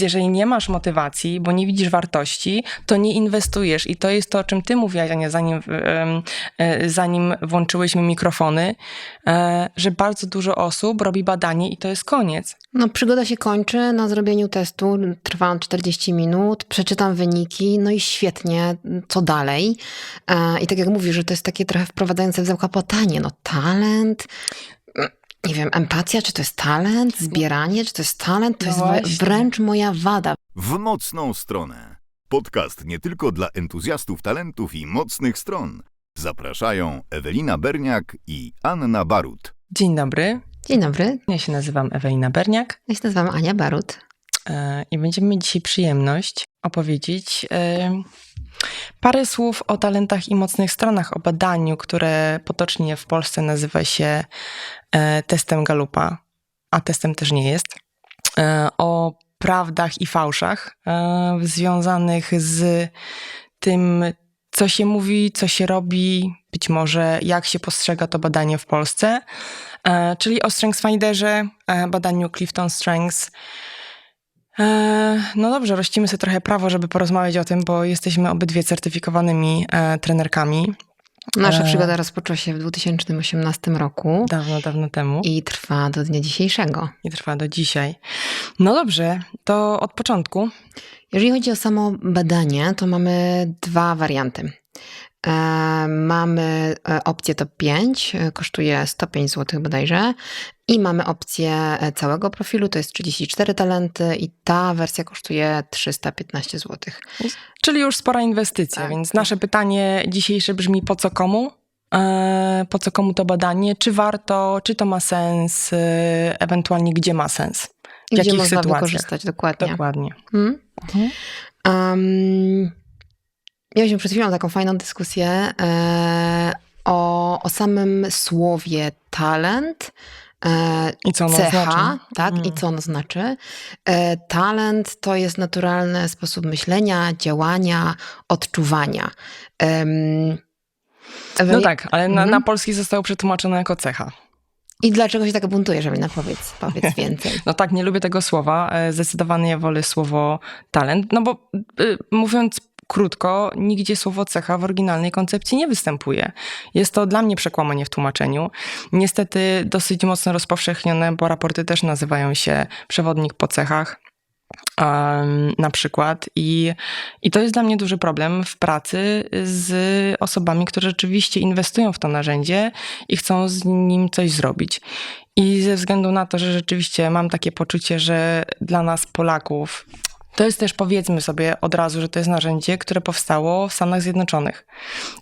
Jeżeli nie masz motywacji, bo nie widzisz wartości, to nie inwestujesz. I to jest to, o czym ty mówiłaś, Ania, zanim, e, zanim włączyłyśmy mikrofony, e, że bardzo dużo osób robi badanie i to jest koniec. No, przygoda się kończy na zrobieniu testu. Trwa on 40 minut, przeczytam wyniki, no i świetnie, co dalej? E, I tak jak mówisz, że to jest takie trochę wprowadzające w zakłopotanie. No, talent, nie wiem, empatia, czy to jest talent? Zbieranie, czy to jest talent? To No jest właśnie. wręcz moja wada. W mocną stronę. Podcast nie tylko dla entuzjastów talentów i mocnych stron. Zapraszają Ewelina Berniak i Anna Barut. Dzień dobry. Dzień dobry, Ja się nazywam Ewelina Berniak ja się nazywam Ania Barut. e, i będziemy mieć dzisiaj przyjemność opowiedzieć e, parę słów o talentach i mocnych stronach, o badaniu, które potocznie w Polsce nazywa się e, testem Galupa, a testem też nie jest, e, o prawdach i fałszach e, związanych z tym, co się mówi, co się robi, być może jak się postrzega to badanie w Polsce, czyli o StrengthsFinderze, e, badaniu Clifton Strengths. E, No dobrze, rościmy sobie trochę prawo, żeby porozmawiać o tym, bo jesteśmy obydwie certyfikowanymi e, trenerkami Nasza E. przygoda rozpoczęła się w 2018 roku dawno, dawno temu i trwa do dnia dzisiejszego. i trwa do dzisiaj. No dobrze, to od początku. Jeżeli chodzi o samo badanie, to mamy dwa warianty. E, mamy e, opcję top 5, e, kosztuje 105 zł bodajże. I mamy opcję całego profilu, to jest 34 talenty i ta wersja kosztuje 315 zł. Czyli już spora inwestycja, Tak. więc nasze pytanie dzisiejsze brzmi po co komu? Po co komu to badanie? Czy warto, czy to ma sens, ewentualnie gdzie ma sens? W gdzie jakich można sytuacjach? wykorzystać dokładnie. Dokładnie. Hmm? Um, mieliśmy przed chwilą taką fajną dyskusję e, o, o samym słowie talent. E, I co ono cecha, znaczy? tak, i Mm. co ono znaczy. E, talent to jest naturalny sposób myślenia, działania, odczuwania. No tak, ale na, Mhm. na polski zostało przetłumaczone jako cecha. I dlaczego się tak buntujesz, Ewelina? Powiedz, powiedz więcej. No tak, nie lubię tego słowa. Zdecydowanie ja wolę słowo talent, no bo y, mówiąc krótko, nigdzie słowo cecha w oryginalnej koncepcji nie występuje. Jest to dla mnie przekłamanie w tłumaczeniu. Niestety dosyć mocno rozpowszechnione, bo raporty też nazywają się przewodnik po cechach. em, na przykład I, i to jest dla mnie duży problem w pracy z osobami, które rzeczywiście inwestują w to narzędzie i chcą z nim coś zrobić. I ze względu na to, że rzeczywiście mam takie poczucie, że dla nas Polaków to jest też powiedzmy sobie od razu, że to jest narzędzie, które powstało w Stanach Zjednoczonych.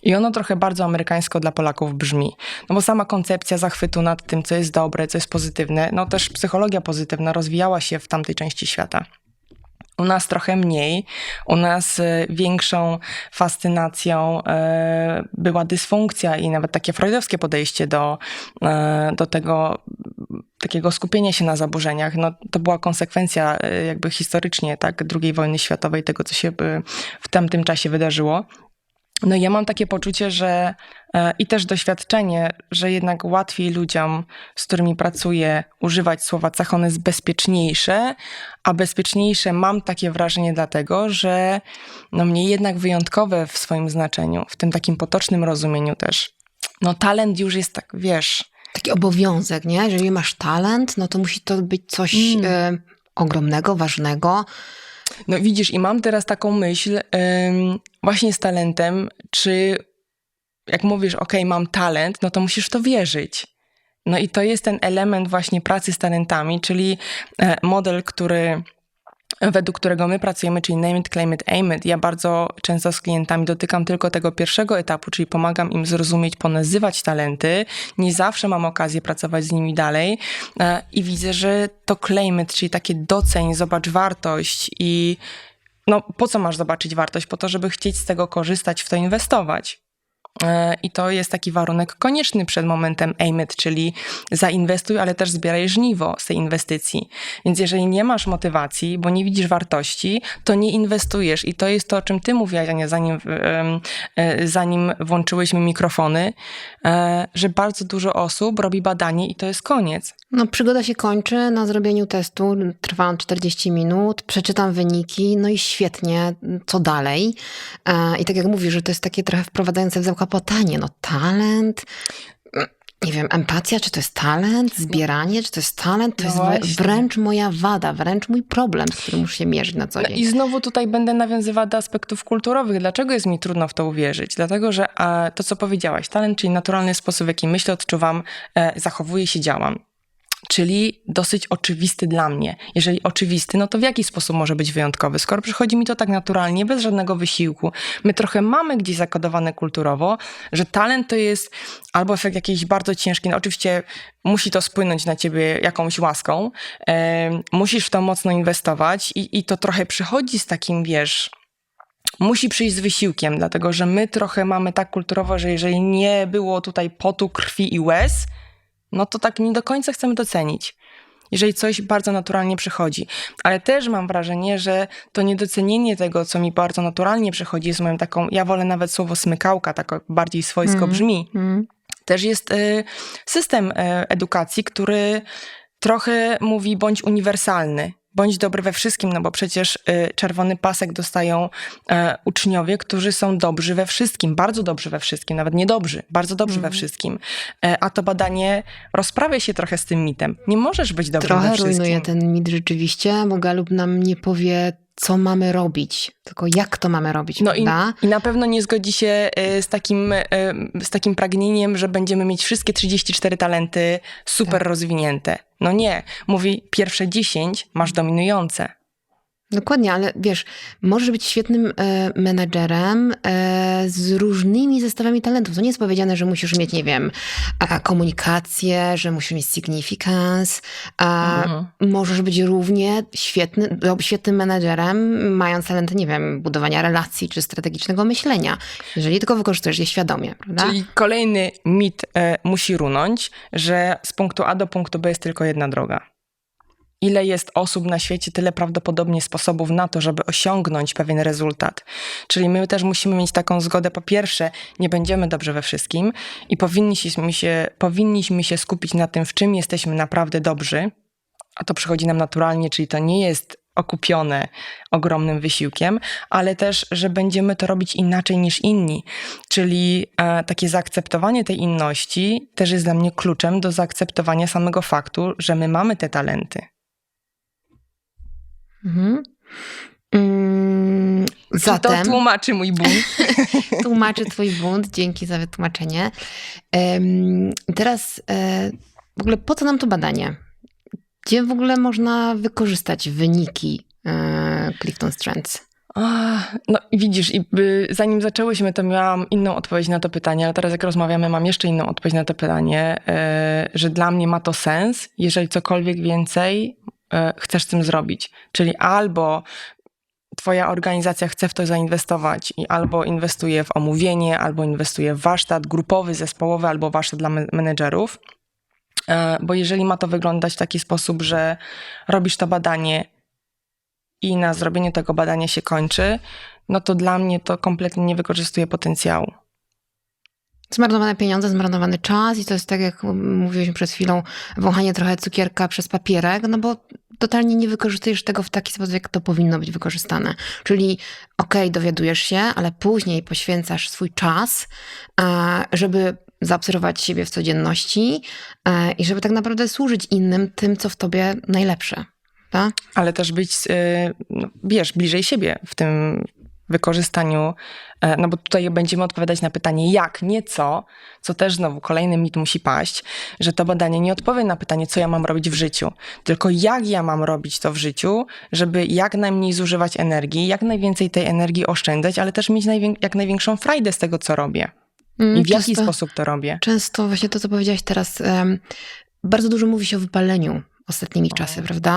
I ono trochę bardzo amerykańsko dla Polaków brzmi. No bo sama koncepcja zachwytu nad tym, co jest dobre, co jest pozytywne, no też psychologia pozytywna rozwijała się w tamtej części świata. U nas trochę mniej, u nas e, większą fascynacją e, była dysfunkcja i nawet takie freudowskie podejście do, e, do tego takiego skupienia się na zaburzeniach. No, to była konsekwencja e, jakby historycznie tak, II wojny światowej, tego co się e, w tamtym czasie wydarzyło. No ja mam takie poczucie, że e, i też doświadczenie, że jednak łatwiej ludziom, z którymi pracuję, używać słowa cech, one jest bezpieczniejsze, a bezpieczniejsze mam takie wrażenie dlatego, że no mnie jednak wyjątkowe w swoim znaczeniu, w tym takim potocznym rozumieniu też. No talent już jest tak, wiesz, Taki obowiązek, nie? Jeżeli masz talent, no to musi to być coś Mm. e, ogromnego, ważnego. No widzisz, i mam teraz taką myśl ym, właśnie z talentem, czy jak mówisz, ok, mam talent, no to musisz w to wierzyć. No i to jest ten element właśnie pracy z talentami, czyli e, model, który według którego my pracujemy, czyli name it, claim it, aim it. Ja bardzo często z klientami dotykam tylko tego pierwszego etapu, czyli pomagam im zrozumieć, ponazywać talenty. Nie zawsze mam okazję pracować z nimi dalej e, i widzę, że to claim it, czyli takie doceń, zobacz wartość i no po co masz zobaczyć wartość? Po to, żeby chcieć z tego korzystać, w to inwestować. E, I to jest taki warunek konieczny przed momentem aim it, czyli zainwestuj, ale też zbieraj żniwo z tej inwestycji. Więc jeżeli nie masz motywacji, bo nie widzisz wartości, to nie inwestujesz. I to jest to, o czym ty mówiłaś, Ania, zanim, e, zanim włączyłyśmy mikrofony, e, że bardzo dużo osób robi badanie i to jest koniec. No, przygoda się kończy na zrobieniu testu. Trwa on 40 minut, przeczytam wyniki, no i świetnie, co dalej? I tak jak mówisz, że to jest takie trochę wprowadzające w zakłopotanie. No, talent, mm, nie wiem, empatia, czy to jest talent? Zbieranie, czy to jest talent? To No jest wręcz moja wada, wręcz mój problem, z którym muszę się mierzyć na co No dzień. I znowu tutaj będę nawiązywała do aspektów kulturowych. Dlaczego jest mi trudno w to uwierzyć? Dlatego, że to, co powiedziałaś, talent, czyli naturalny sposób, w jaki myślę, odczuwam, e, zachowuję się, działam. Czyli dosyć oczywisty dla mnie. Jeżeli oczywisty, no to w jaki sposób może być wyjątkowy? Skoro przychodzi mi to tak naturalnie, bez żadnego wysiłku, my trochę mamy gdzieś zakodowane kulturowo, że talent to jest albo efekt jakiejś bardzo ciężki, no oczywiście musi to spłynąć na ciebie jakąś łaską, musisz w to mocno inwestować i, i to trochę przychodzi z takim, wiesz, musi przyjść z wysiłkiem, dlatego że my trochę mamy tak kulturowo, że jeżeli nie było tutaj potu, krwi i łez, no to tak nie do końca chcemy docenić. Jeżeli coś bardzo naturalnie przychodzi. Ale też mam wrażenie, że to niedocenienie tego, co mi bardzo naturalnie przychodzi, jest moją taką, ja wolę nawet słowo smykałka, tak bardziej swojsko Mhm. brzmi, Mm. też jest y, system y, edukacji, który trochę mówi bądź uniwersalny, bądź dobry we wszystkim, no bo przecież y, czerwony pasek dostają e, uczniowie, którzy są dobrzy we wszystkim, bardzo dobrzy we wszystkim, nawet niedobrzy, bardzo dobrzy we wszystkim. E, a to badanie rozprawia się trochę z tym mitem. Nie możesz być dobry we Trochę wszystkim. rujnuje ten mit rzeczywiście, bo Galub nam nie powie, co mamy robić, tylko jak to mamy robić, No i, i na pewno nie zgodzi się y, z takim, y, z takim pragnieniem, że będziemy mieć wszystkie 34 talenty super Tak. rozwinięte. No nie. Mówi, pierwsze 10 masz dominujące. Dokładnie, ale wiesz, możesz być świetnym e, menadżerem e, z różnymi zestawami talentów. To nie jest powiedziane, że musisz mieć, nie wiem, a, komunikację, że musisz mieć significance. A Mhm. Możesz być równie świetny, no, świetnym menadżerem, mając talent, nie wiem, budowania relacji czy strategicznego myślenia, jeżeli tylko wykorzystujesz je świadomie, prawda? Czyli kolejny mit e, musi runąć, że z punktu A do punktu B jest tylko jedna droga. Ile jest osób na świecie, tyle prawdopodobnie sposobów na to, żeby osiągnąć pewien rezultat. Czyli my też musimy mieć taką zgodę. Po pierwsze, nie będziemy dobrze we wszystkim i powinniśmy się, powinniśmy się skupić na tym, w czym jesteśmy naprawdę dobrzy, a to przychodzi nam naturalnie, czyli to nie jest okupione ogromnym wysiłkiem, ale też, że będziemy to robić inaczej niż inni. Czyli e, takie zaakceptowanie tej inności też jest dla mnie kluczem do zaakceptowania samego faktu, że my mamy te talenty. Mhm. Mm, zatem... to tłumaczy mój bunt? tłumaczy twój bunt, dzięki za wytłumaczenie. Em, teraz e, w ogóle po co nam to badanie? Gdzie w ogóle można wykorzystać wyniki e, Clifton Strengths? No widzisz, i y, zanim zaczęłyśmy, to miałam inną odpowiedź na to pytanie, ale teraz jak rozmawiamy, mam jeszcze inną odpowiedź na to pytanie, e, że dla mnie ma to sens, jeżeli cokolwiek więcej chcesz z tym zrobić. Czyli albo twoja organizacja chce w to zainwestować i albo inwestuje w omówienie, albo inwestuje w warsztat grupowy, zespołowy, albo warsztat dla men- menedżerów. E, Bo jeżeli ma to wyglądać w taki sposób, że robisz to badanie i na zrobieniu tego badania się kończy, no to dla mnie to kompletnie nie wykorzystuje potencjału. Zmarnowane pieniądze, zmarnowany czas i to jest tak, jak mówiliśmy przed chwilą, wąchanie trochę cukierka przez papierek, no bo totalnie nie wykorzystujesz tego w taki sposób, jak to powinno być wykorzystane. Czyli okej, dowiadujesz się, ale później poświęcasz swój czas, e, żeby zaobserwować siebie w codzienności e, i żeby tak naprawdę służyć innym tym, co w tobie najlepsze. Tak? Ale też być, y, no, wiesz, bliżej siebie w tym wykorzystaniu, e, no bo tutaj będziemy odpowiadać na pytanie jak, nie co, co też znowu kolejny mit musi paść, że to badanie nie odpowie na pytanie, co ja mam robić w życiu, tylko jak ja mam robić to w życiu, żeby jak najmniej zużywać energii, jak najwięcej tej energii oszczędzać, ale też mieć najwię- jak największą frajdę z tego, co robię Mm, i w jaki często- sposób to robię. Często właśnie to, co powiedziałaś teraz, em, bardzo dużo mówi się o wypaleniu ostatnimi czasy, prawda?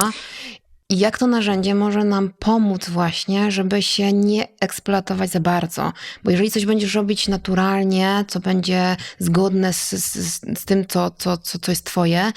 I jak to narzędzie może nam pomóc właśnie, żeby się nie eksploatować za bardzo. Bo jeżeli coś będziesz robić naturalnie, co będzie zgodne z, z, z tym, co, co, co, co jest twoje,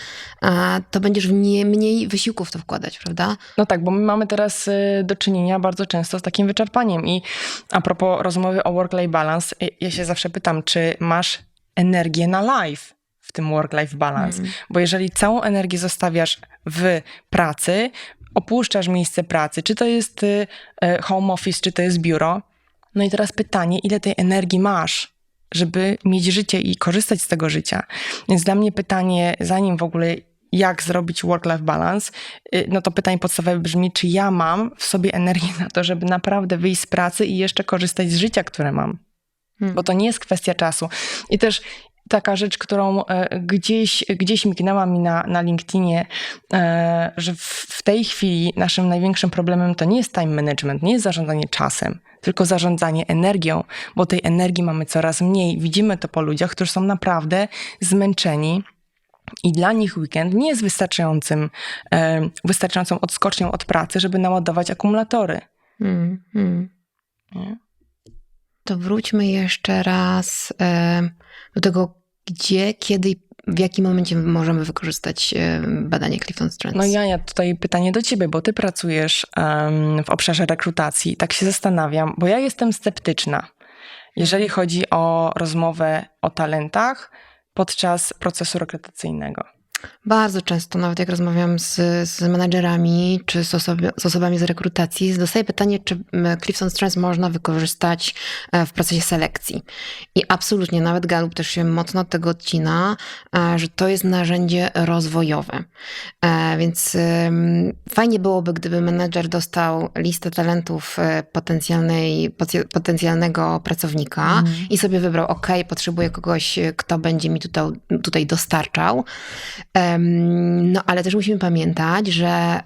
to będziesz w nie, mniej wysiłków w to wkładać, prawda? No tak, bo my mamy teraz y, do czynienia bardzo często z takim wyczerpaniem. I a propos rozmowy o work-life balance, y, ja się zawsze pytam, czy masz energię na life w tym work-life balance? Mhm. Bo jeżeli całą energię zostawiasz w pracy, opuszczasz miejsce pracy, czy to jest y, y, home office, czy to jest biuro, no i teraz pytanie, ile tej energii masz? żeby mieć życie i korzystać z tego życia. Więc dla mnie pytanie, zanim w ogóle jak zrobić work-life balance, y, no to pytanie podstawowe brzmi, czy ja mam w sobie energię na to, żeby naprawdę wyjść z pracy i jeszcze korzystać z życia, które mam. Hmm. Bo to nie jest kwestia czasu. I też taka rzecz, którą e, gdzieś, gdzieś mignęła mi na, na LinkedInie, e, że w, w tej chwili naszym największym problemem to nie jest time management, nie jest zarządzanie czasem, tylko zarządzanie energią, bo tej energii mamy coraz mniej. Widzimy to po ludziach, którzy są naprawdę zmęczeni. I dla nich weekend nie jest wystarczającym, e, wystarczającą odskocznią od pracy, żeby naładować akumulatory. Mm, mm. Nie? To wróćmy jeszcze raz do tego, gdzie, kiedy w jakim momencie możemy wykorzystać e, badanie Clifton Strengths. No Jania, tutaj pytanie do ciebie, bo ty pracujesz em, w obszarze rekrutacji. Tak się zastanawiam, bo ja jestem sceptyczna, jeżeli chodzi o rozmowę o talentach podczas procesu rekrutacyjnego. Bardzo często, nawet jak rozmawiam z, z menadżerami czy z, osobi, z osobami z rekrutacji, dostaję pytanie, czy Clifton Strengths można wykorzystać e, w procesie selekcji. I absolutnie, nawet Gallup też się mocno od tego odcina, e, że to jest narzędzie rozwojowe. E, Więc fajnie byłoby, gdyby menedżer dostał listę talentów potencjalnej, potencjalnego pracownika i sobie wybrał, ok, potrzebuję kogoś, kto będzie mi tutaj, tutaj dostarczał. No, ale też musimy pamiętać, że e,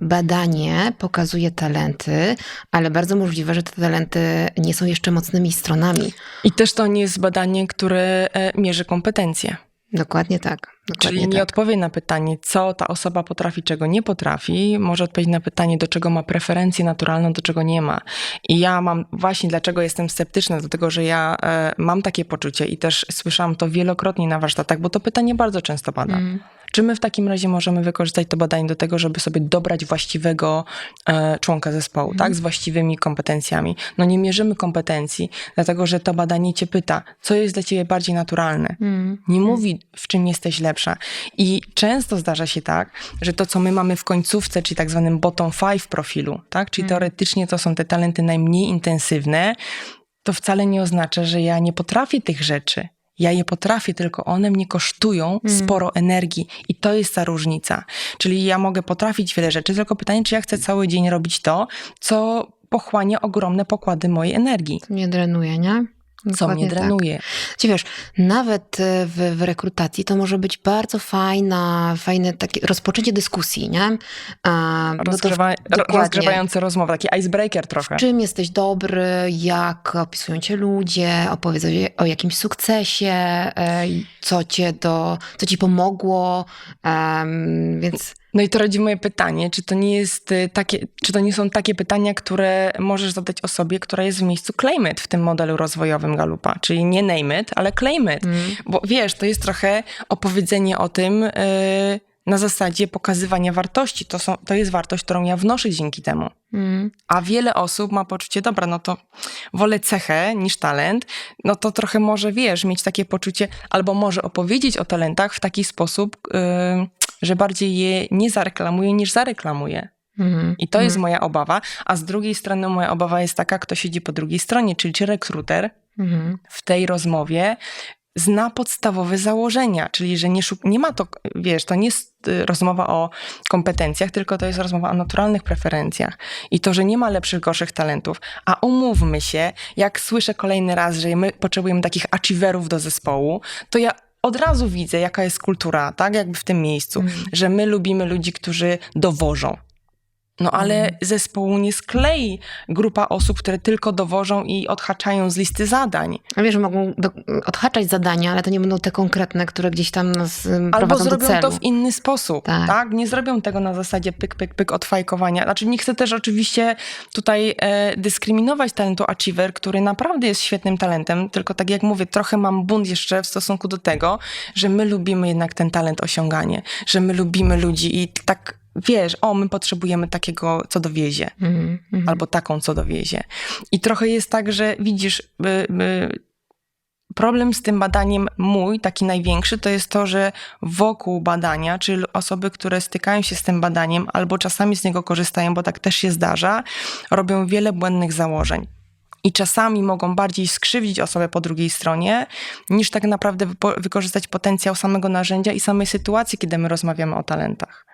badanie pokazuje talenty, ale bardzo możliwe, że te talenty nie są jeszcze mocnymi stronami. I też to nie jest badanie, które e, mierzy kompetencje. Dokładnie tak. Dokładnie Czyli nie tak. odpowie na pytanie, co ta osoba potrafi, czego nie potrafi, może odpowiedzieć na pytanie, do czego ma preferencję naturalną, do czego nie ma. I ja mam właśnie, dlaczego jestem sceptyczna, dlatego że ja e, mam takie poczucie i też słyszałam to wielokrotnie na warsztatach, bo to pytanie bardzo często pada. Mm. Czy my w takim razie możemy wykorzystać to badanie do tego, żeby sobie dobrać właściwego e, członka zespołu, tak? Z właściwymi kompetencjami. No nie mierzymy kompetencji, dlatego że to badanie cię pyta, co jest dla ciebie bardziej naturalne. Mm. Nie mówi, w czym jesteś lepsza. I często zdarza się tak, że to, co my mamy w końcówce, czyli tak zwanym bottom five profilu, tak? Czyli teoretycznie to są te talenty najmniej intensywne, to wcale nie oznacza, że ja nie potrafię tych rzeczy. Ja je potrafię, tylko one mnie kosztują sporo energii i to jest ta różnica. Czyli ja mogę potrafić wiele rzeczy, tylko pytanie, czy ja chcę cały dzień robić to, co pochłania ogromne pokłady mojej energii, To mnie drenuje, nie? Co Dokładnie mnie tak. drenuje. Ci wiesz, nawet e, w, w rekrutacji to może być bardzo fajna, fajne takie rozpoczęcie dyskusji, nie? A, to Rozgrzewa- ro- dokładnie. rozgrzewające rozmowy, taki icebreaker trochę. W czym jesteś dobry, jak opisują cię ludzie, opowiedz o, jakimś sukcesie, e, co, cię do, co ci pomogło, em, więc No i to rodzi moje pytanie, czy to nie jest y, takie, czy to nie są takie pytania, które możesz zadać osobie, która jest w miejscu claim it w tym modelu rozwojowym Galupa, czyli nie name it, ale claim it. Bo wiesz, to jest trochę opowiedzenie o tym y, na zasadzie pokazywania wartości. To, są, to jest wartość, którą ja wnoszę dzięki temu. mm, A wiele osób ma poczucie, dobra, no to wolę cechę niż talent, no to trochę może, wiesz, mieć takie poczucie, albo może opowiedzieć o talentach w taki sposób, yy, że bardziej je nie zareklamuje niż zareklamuje. mm, I to jest moja obawa. A z drugiej strony moja obawa jest taka, kto siedzi po drugiej stronie, czyli czy rekruter mm, w tej rozmowie zna podstawowe założenia, czyli że nie, nie ma to, wiesz, to nie jest y, rozmowa o kompetencjach, tylko to jest rozmowa o naturalnych preferencjach. I to, że nie ma lepszych, gorszych talentów. A umówmy się, jak słyszę kolejny raz, że my potrzebujemy takich achieverów do zespołu, to ja od razu widzę, jaka jest kultura, tak, jakby w tym miejscu, że my lubimy ludzi, którzy dowożą. No ale Mhm. zespołu nie sklei grupa osób, które tylko dowożą i odhaczają z listy zadań. A wiesz, że mogą do, odhaczać zadania, ale to nie będą te konkretne, które gdzieś tam nas ym, Albo prowadzą do zrobią celu. to w inny sposób, Tak. tak. Nie zrobią tego na zasadzie pyk, pyk, pyk odfajkowania. Znaczy nie chcę też oczywiście tutaj e, dyskryminować talentu Achiever, który naprawdę jest świetnym talentem, tylko tak jak mówię, trochę mam bunt jeszcze w stosunku do tego, że my lubimy jednak ten talent osiąganie, że my lubimy ludzi i tak wiesz, o, my potrzebujemy takiego, co dowiezie Mhm, mhm. albo taką, co dowiezie. I trochę jest tak, że widzisz, y, y, problem z tym badaniem mój, taki największy, to jest to, że wokół badania, czyli osoby, które stykają się z tym badaniem albo czasami z niego korzystają, bo tak też się zdarza, robią wiele błędnych założeń. I czasami mogą bardziej skrzywdzić osobę po drugiej stronie, niż tak naprawdę wykorzystać potencjał samego narzędzia i samej sytuacji, kiedy my rozmawiamy o talentach.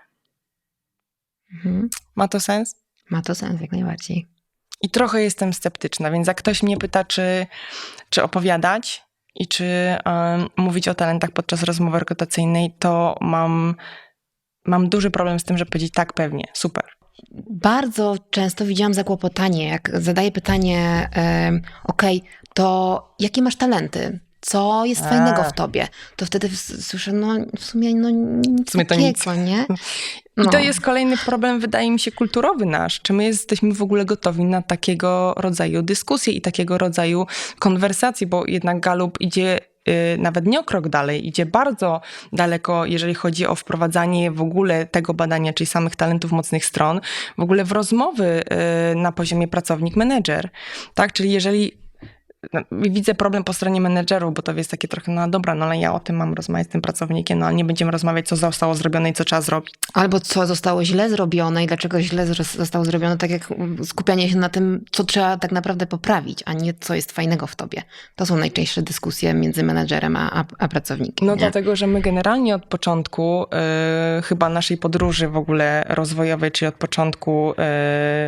Mhm. Ma to sens? Ma to sens jak najbardziej. I trochę jestem sceptyczna, więc jak ktoś mnie pyta, czy, czy opowiadać i czy em, mówić o talentach podczas rozmowy rekrutacyjnej, to mam, mam duży problem z tym, żeby powiedzieć tak, pewnie, super. Bardzo często widziałam zakłopotanie, jak zadaję pytanie, okej, to jakie masz talenty? Co jest A. fajnego w tobie? To wtedy słyszę, no w sumie, no nic W sumie takiego, nic. nie? I No. to jest kolejny problem, wydaje mi się, kulturowy nasz. Czy my jesteśmy w ogóle gotowi na takiego rodzaju dyskusje i takiego rodzaju konwersacje, bo jednak Galup idzie y, nawet nie o krok dalej, idzie bardzo daleko, jeżeli chodzi o wprowadzanie w ogóle tego badania, czyli samych talentów mocnych stron, w ogóle w rozmowy y, na poziomie pracownik-menedżer. Tak, czyli jeżeli no, widzę problem po stronie menedżerów, bo to jest takie trochę, no dobra, no ale ja o tym mam rozmawiać z tym pracownikiem, no ale nie będziemy rozmawiać, co zostało zrobione i co trzeba zrobić. Albo co zostało źle zrobione i dlaczego źle zostało zrobione, tak jak skupianie się na tym, co trzeba tak naprawdę poprawić, a nie co jest fajnego w tobie. To są najczęstsze dyskusje między menedżerem a, a, a pracownikiem. No nie? dlatego, że my generalnie od początku y, chyba naszej podróży w ogóle rozwojowej, czyli od początku y,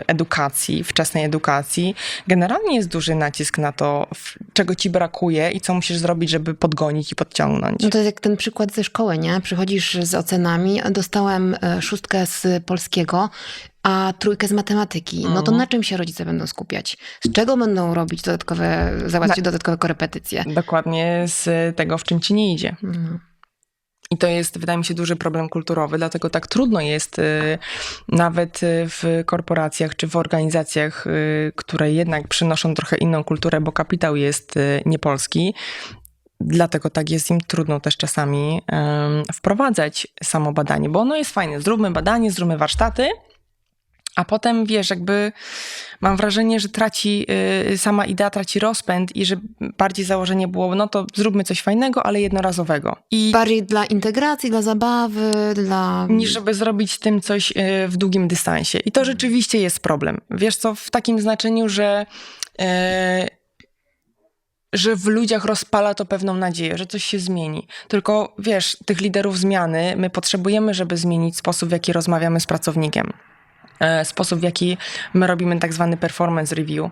edukacji, wczesnej edukacji, generalnie jest duży nacisk na to, czego ci brakuje i co musisz zrobić, żeby podgonić i podciągnąć. No to jest jak ten przykład ze szkoły, nie? Przychodzisz z ocenami, dostałem e, szóstkę z polskiego, a trójkę z matematyki. No to Mhm. na czym się rodzice będą skupiać? Z czego będą robić dodatkowe, załatwić dodatkowe korepetycje? Dokładnie z tego, w czym ci nie idzie. No. I to jest, wydaje mi się, duży problem kulturowy, dlatego tak trudno jest y, nawet y, w korporacjach czy w organizacjach, y, które jednak przynoszą trochę inną kulturę, bo kapitał jest niepolski. Dlatego tak jest im trudno też czasami wprowadzać samo badanie, bo ono jest fajne. Zróbmy badanie, zróbmy warsztaty, a potem wiesz, jakby mam wrażenie, że traci y, sama idea, traci rozpęd i że bardziej założenie było, no to zróbmy coś fajnego, ale jednorazowego. I Bardziej dla integracji, dla zabawy, dla... niż żeby zrobić z tym coś y, w długim dystansie. I to rzeczywiście jest problem. Wiesz co, w takim znaczeniu, że, y, że w ludziach rozpala to pewną nadzieję, że coś się zmieni. Tylko wiesz, tych liderów zmiany my potrzebujemy, żeby zmienić sposób, w jaki rozmawiamy z pracownikiem. E, Sposób, w jaki my robimy tak zwany performance review,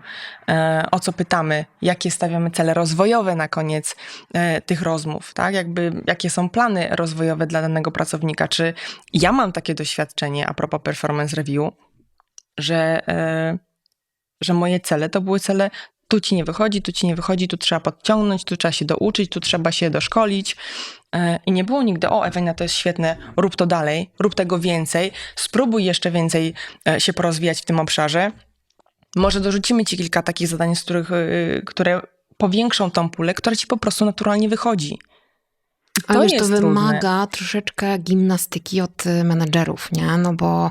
e, o co pytamy, jakie stawiamy cele rozwojowe na koniec e, tych rozmów, tak? Jakby, jakie są plany rozwojowe dla danego pracownika. Czy ja mam takie doświadczenie a propos performance review, że, że moje cele to były cele, tu ci nie wychodzi, tu ci nie wychodzi, tu trzeba podciągnąć, tu trzeba się douczyć, tu trzeba się doszkolić. E, I nie było nigdy, o Ewelina, to jest świetne, rób to dalej, rób tego więcej, spróbuj jeszcze więcej e, się porozwijać w tym obszarze. Może dorzucimy ci kilka takich zadań, z których, e, które powiększą tą pulę, która ci po prostu naturalnie wychodzi. I Ale to jest trudne. wymaga troszeczkę gimnastyki od menedżerów, nie? No bo...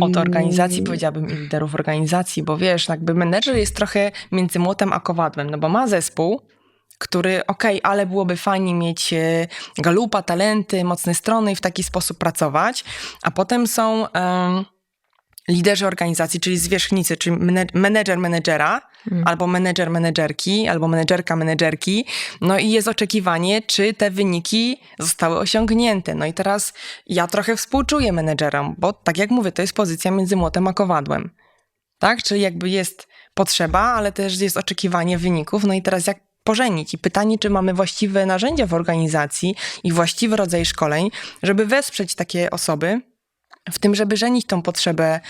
Od organizacji, powiedziałabym, i liderów organizacji, bo wiesz, jakby menedżer jest trochę między młotem a kowadłem, no bo ma zespół, który, okej, ale byłoby fajnie mieć e, galupa, talenty, mocne strony i w taki sposób pracować, a potem są em, liderzy organizacji, czyli zwierzchnicy, czyli mene- menedżer menedżera, Mm. albo menedżer menedżerki, albo menedżerka menedżerki, no i jest oczekiwanie, czy te wyniki zostały osiągnięte. No i teraz ja trochę współczuję menedżerom, bo tak jak mówię, to jest pozycja między młotem a kowadłem. Tak? Czyli jakby jest potrzeba, ale też jest oczekiwanie wyników. No i teraz jak pożenić? I pytanie, czy mamy właściwe narzędzia w organizacji i właściwy rodzaj szkoleń, żeby wesprzeć takie osoby w tym, żeby żenić tą potrzebę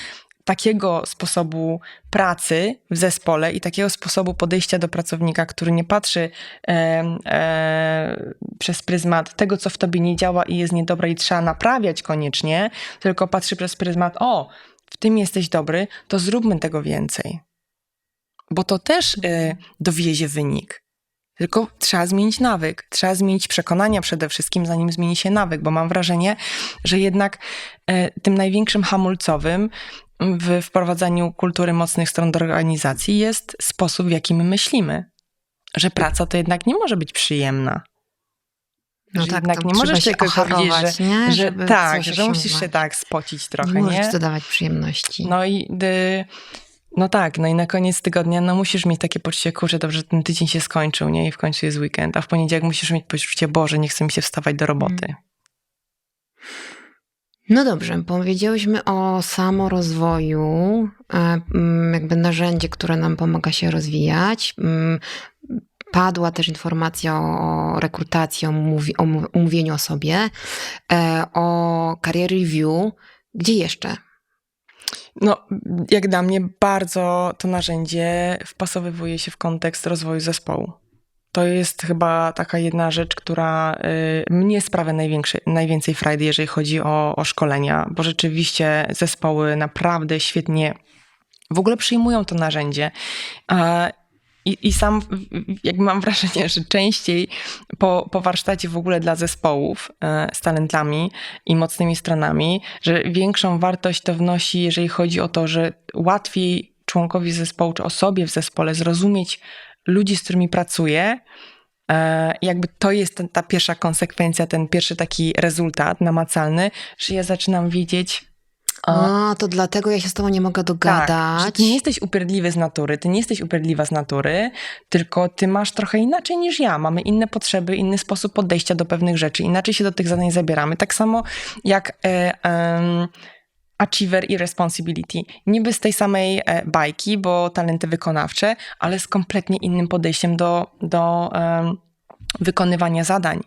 takiego sposobu pracy w zespole i takiego sposobu podejścia do pracownika, który nie patrzy e, e, przez pryzmat tego, co w tobie nie działa i jest niedobre i trzeba naprawiać koniecznie, tylko patrzy przez pryzmat, o, w tym jesteś dobry, to zróbmy tego więcej. Bo to też e, dowiezie wynik. Tylko trzeba zmienić nawyk, trzeba zmienić przekonania przede wszystkim, zanim zmieni się nawyk, bo mam wrażenie, że jednak e, tym największym hamulcowym w wprowadzaniu kultury mocnych stron do organizacji jest sposób, w jaki my myślimy. Że praca to jednak nie może być przyjemna. No że tak, jednak nie możesz się tylko powiedzieć, że, nie? że tak, że musisz się tak spocić trochę, nie nie? możesz dodawać przyjemności. No i dy, no tak, no i na koniec tygodnia no musisz mieć takie poczucie, kurczę, dobrze, ten tydzień się skończył, nie? I w końcu jest weekend, a w poniedziałek musisz mieć poczucie, Boże, nie chce mi się wstawać do roboty. No dobrze, powiedziałyśmy o samorozwoju, e, mm, jakby narzędzie, które nam pomaga się rozwijać. Mm, Padła też informacja o rekrutacji, o, mówi, o umówieniu o sobie, e, o career review. Gdzie jeszcze? No, jak dla mnie bardzo to narzędzie wpasowywuje się w kontekst rozwoju zespołu. To jest chyba taka jedna rzecz, która y, mnie sprawia najwięcej frajdy, jeżeli chodzi o, o szkolenia, bo rzeczywiście zespoły naprawdę świetnie w ogóle przyjmują to narzędzie. I, I sam jakby mam wrażenie, że częściej po, po warsztacie w ogóle dla zespołów e, z talentami i mocnymi stronami, że większą wartość to wnosi, jeżeli chodzi o to, że łatwiej członkowi zespołu czy osobie w zespole zrozumieć ludzi, z którymi pracuje. E, Jakby to jest ten, ta pierwsza konsekwencja, ten pierwszy taki rezultat namacalny, że ja zaczynam widzieć. A, A, to dlatego ja się z tobą nie mogę tak, dogadać. ty nie jesteś upierdliwy z natury, ty nie jesteś upierdliwa z natury, tylko ty masz trochę inaczej niż ja. Mamy inne potrzeby, inny sposób podejścia do pewnych rzeczy, inaczej się do tych zadań zabieramy. Tak samo jak e, em, achiever i responsibility. Niby z tej samej e, bajki, bo talenty wykonawcze, ale z kompletnie innym podejściem do, do wykonywania zadań.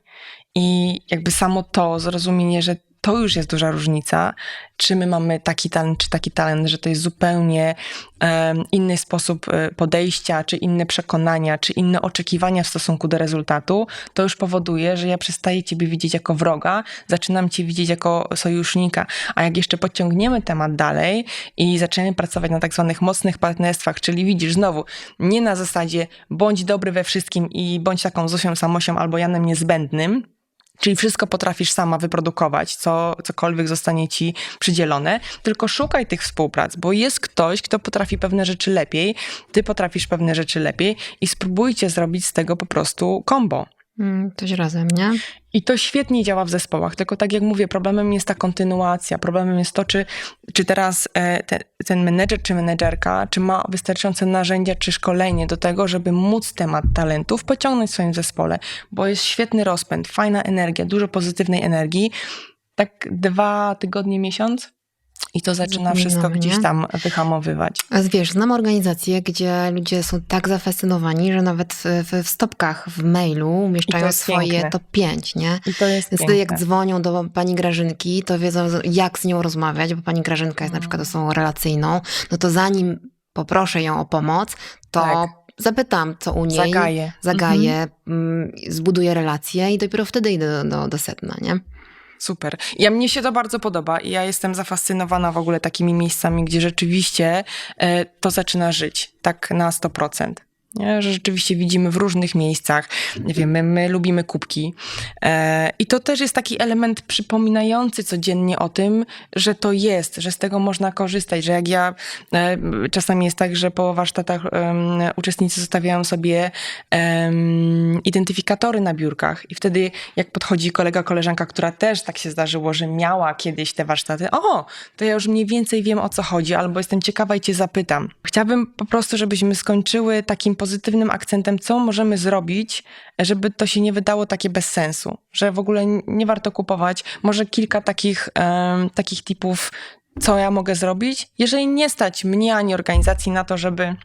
I jakby samo to zrozumienie, że to już jest duża różnica, czy my mamy taki talent, czy taki talent, że to jest zupełnie em, inny sposób e, podejścia, czy inne przekonania, czy inne oczekiwania w stosunku do rezultatu, to już powoduje, że ja przestaję Ciebie widzieć jako wroga, zaczynam Cię widzieć jako sojusznika. A jak jeszcze podciągniemy temat dalej i zaczniemy pracować na tak zwanych mocnych partnerstwach, czyli widzisz znowu, nie na zasadzie bądź dobry we wszystkim i bądź taką Zosią Samosią albo Janem Niezbędnym, Czyli wszystko potrafisz sama wyprodukować, co, cokolwiek zostanie ci przydzielone, tylko szukaj tych współprac, bo jest ktoś, kto potrafi pewne rzeczy lepiej, ty potrafisz pewne rzeczy lepiej i spróbujcie zrobić z tego po prostu kombo. Mm, Coś razem, nie? I to świetnie działa w zespołach, tylko tak jak mówię, problemem jest ta kontynuacja. Problemem jest to, czy, czy teraz e, te, ten menedżer czy menedżerka, czy ma wystarczające narzędzia czy szkolenie do tego, żeby móc temat talentów pociągnąć w swoim zespole, bo jest świetny rozpęd, fajna energia, dużo pozytywnej energii. Tak dwa tygodnie, miesiąc i to zaczyna wszystko gdzieś tam wyhamowywać. Wiesz, znam organizacje, gdzie ludzie są tak zafascynowani, że nawet w, w, stopkach w mailu umieszczają jest swoje piękne. top 5, nie? I to jest Więc wtedy jak piękne. dzwonią do pani Grażynki, to wiedzą jak z nią rozmawiać, bo pani Grażynka jest na przykład osobą relacyjną, no to zanim poproszę ją o pomoc, to Tak. zapytam, co u niej, Zagaje. zagaję, mm, zbuduję relację i dopiero wtedy idę do, do, do sedna, nie? Super. Ja mnie się to bardzo podoba i ja jestem zafascynowana w ogóle takimi miejscami, gdzie rzeczywiście e, to zaczyna żyć, tak na 100%. Nie? Że rzeczywiście widzimy w różnych miejscach, nie wiem, my, my lubimy kubki e, i to też jest taki element przypominający codziennie o tym, że to jest, że z tego można korzystać, że jak ja, e, czasami jest tak, że po warsztatach em, uczestnicy zostawiają sobie identyfikatory na biurkach i wtedy jak podchodzi kolega, koleżanka, która też tak się zdarzyło, że miała kiedyś te warsztaty, o, to ja już mniej więcej wiem o co chodzi, albo jestem ciekawa i cię zapytam. Chciałabym po prostu, żebyśmy skończyły takim pozytywnym akcentem, co możemy zrobić, żeby to się nie wydało takie bez sensu, że w ogóle nie warto kupować. Może kilka takich, em, takich tipów, co ja mogę zrobić, jeżeli nie stać mnie ani organizacji na to, żeby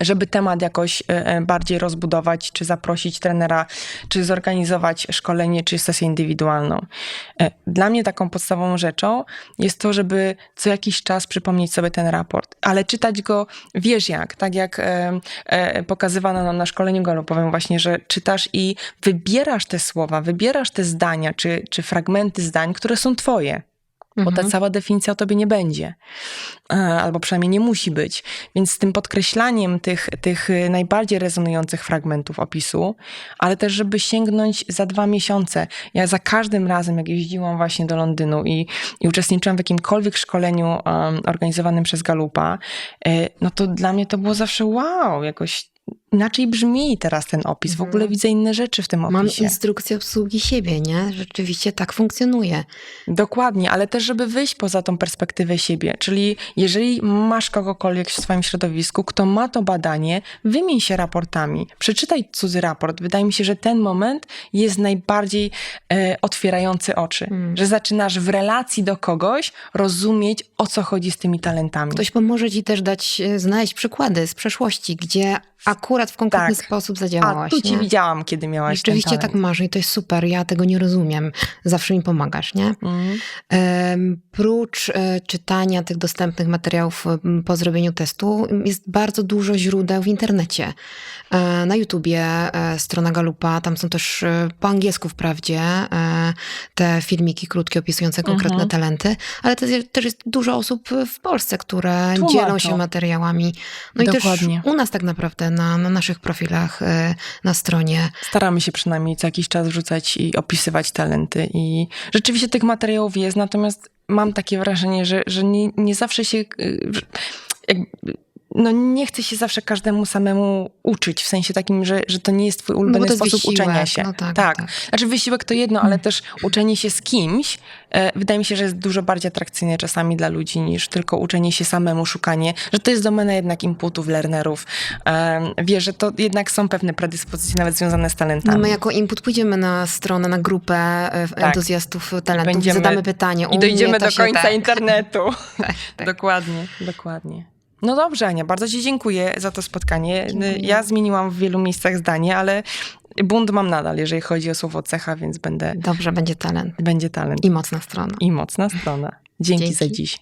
żeby temat jakoś e, e, bardziej rozbudować, czy zaprosić trenera, czy zorganizować szkolenie, czy sesję indywidualną. E, Dla mnie taką podstawową rzeczą jest to, żeby co jakiś czas przypomnieć sobie ten raport, ale czytać go wiesz jak, tak jak pokazywano nam na szkoleniu galopowym właśnie, że czytasz i wybierasz te słowa, wybierasz te zdania, czy, czy fragmenty zdań, które są twoje bo ta Mhm. cała definicja o tobie nie będzie. E, Albo przynajmniej nie musi być. Więc z tym podkreślaniem tych, tych najbardziej rezonujących fragmentów opisu, ale też, żeby sięgnąć za dwa miesiące. Ja za każdym razem, jak jeździłam właśnie do Londynu i, i uczestniczyłam w jakimkolwiek szkoleniu um, organizowanym przez Galupa, e, no to dla mnie to było zawsze wow, jakoś inaczej brzmi teraz ten opis. W Mhm. ogóle widzę inne rzeczy w tym Mam opisie. instrukcję obsługi siebie, nie? Rzeczywiście tak funkcjonuje. Dokładnie, ale też, żeby wyjść poza tą perspektywę siebie. Czyli jeżeli masz kogokolwiek w swoim środowisku, kto ma to badanie, wymień się raportami. Przeczytaj cudzy raport. Wydaje mi się, że ten moment jest najbardziej e, otwierający oczy. Mm. Że zaczynasz w relacji do kogoś rozumieć, o co chodzi z tymi talentami. Ktoś pomoże ci też dać, e, znaleźć przykłady z przeszłości, gdzie akurat w konkretny Tak. sposób A zadziałałaś. tu cię nie? widziałam, kiedy miałaś Rzeczywiście ten tak masz i to jest super. Ja tego nie rozumiem. Zawsze mi pomagasz, nie? Mm. Prócz e, czytania tych dostępnych materiałów m, po zrobieniu testu, jest bardzo dużo źródeł w internecie. E, Na YouTubie e, strona Galupa, tam są też e, po angielsku wprawdzie e, te filmiki krótkie opisujące konkretne Mhm. talenty, ale też, też jest dużo osób w Polsce, które Tłumaczą. dzielą się materiałami. No Dokładnie. i też u nas tak naprawdę na, na naszych profilach e, na stronie. Staramy się przynajmniej co jakiś czas wrzucać i opisywać talenty. I rzeczywiście tych materiałów jest, natomiast mam takie wrażenie, że, że nie, nie zawsze się. że jakby, no nie chce się zawsze każdemu samemu uczyć, w sensie takim, że, że to nie jest twój No ulubiony jest sposób wysiłek. uczenia się. No tak, tak. tak. Znaczy wysiłek to jedno, ale też uczenie się z kimś e, wydaje mi się, że jest dużo bardziej atrakcyjne czasami dla ludzi niż tylko uczenie się samemu, szukanie, że to jest domena jednak inputów, learnerów. E, Wiesz, że to jednak są pewne predyspozycje nawet związane z talentami. No my jako input pójdziemy na stronę, na grupę e, entuzjastów talentów, Tak. Będziemy- zadamy pytanie. I dojdziemy do końca tak. internetu. tak. Dokładnie, dokładnie. No dobrze, Ania, bardzo Ci dziękuję za to spotkanie. Dziękuję. Ja zmieniłam w wielu miejscach zdanie, ale bunt mam nadal, jeżeli chodzi o słowo cecha, więc będę, Dobrze, będzie talent. będzie talent I mocna strona. i mocna strona. Dzięki, Dzięki. za dziś.